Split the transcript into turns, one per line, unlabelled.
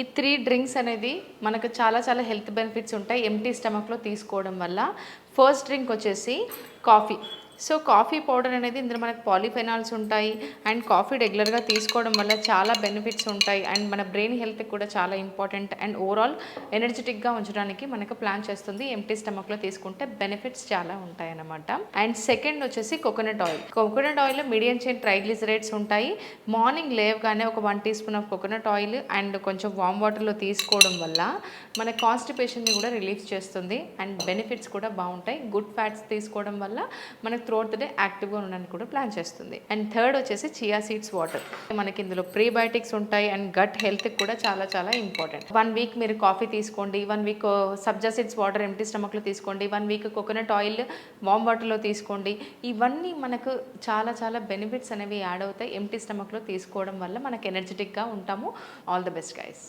ఈ three drinks అనేది మనకు చాలా చాలా హెల్త్ బెనిఫిట్స్ ఉంటాయి. ఎంటీ స్టమక్లో తీసుకోవడం వల్ల. ఫస్ట్ డ్రింక్ వచ్చేసి కాఫీ. సో కాఫీ పౌడర్ అనేది ఇందులో మనకు పాలిఫెనాల్స్ ఉంటాయి అండ్ కాఫీ రెగ్యులర్గా తీసుకోవడం వల్ల చాలా బెనిఫిట్స్ ఉంటాయి అండ్ మన బ్రెయిన్ హెల్త్కి కూడా చాలా ఇంపార్టెంట్ అండ్ ఓవరాల్ ఎనర్జెటిక్గా ఉంచడానికి మనకు ప్లాన్ చేస్తుంది ఎంటీ స్టమక్లో తీసుకుంటే బెనిఫిట్స్ చాలా ఉంటాయి అన్నమాట అండ్ సెకండ్ వచ్చేసి కోకోనట్ ఆయిల్. కోకోనట్ ఆయిల్లో మీడియం చైన్ ట్రైగ్లిసరైడ్స్ ఉంటాయి. మార్నింగ్ లేవగానే ఒక one teaspoon of coconut oil and కొంచెం వామ్ వాటర్లో తీసుకోవడం వల్ల మన కాన్స్టిపేషన్ని కూడా రిలీఫ్ చేస్తుంది అండ్ బెనిఫిట్స్ కూడా బాగుంటాయి. గుడ్ ఫ్యాట్స్ తీసుకోవడం వల్ల మనకు త్రూఅవుట్ ద డే యాక్టివ్గా ఉండడానికి కూడా ప్లాన్ చేస్తుంది. అండ్ థర్డ్ వచ్చేసి చియా సీడ్స్ వాటర్ మనకి ఇందులో ప్రీబయోటిక్స్ ఉంటాయి అండ్ గట్ హెల్త్కి కూడా చాలా చాలా ఇంపార్టెంట్ వన్ వీక్ మీరు కాఫీ తీసుకోండి one week sabja seeds water empty స్టమక్లో తీసుకోండి one week coconut oil warm వాటర్లో తీసుకోండి. ఇవన్నీ మనకు చాలా చాలా బెనిఫిట్స్ అనేవి యాడ్ అవుతాయి. ఎంటీ స్టమక్లో తీసుకోవడం వల్ల మనకు ఎనర్జెటిక్గా ఉంటాము. All the best guys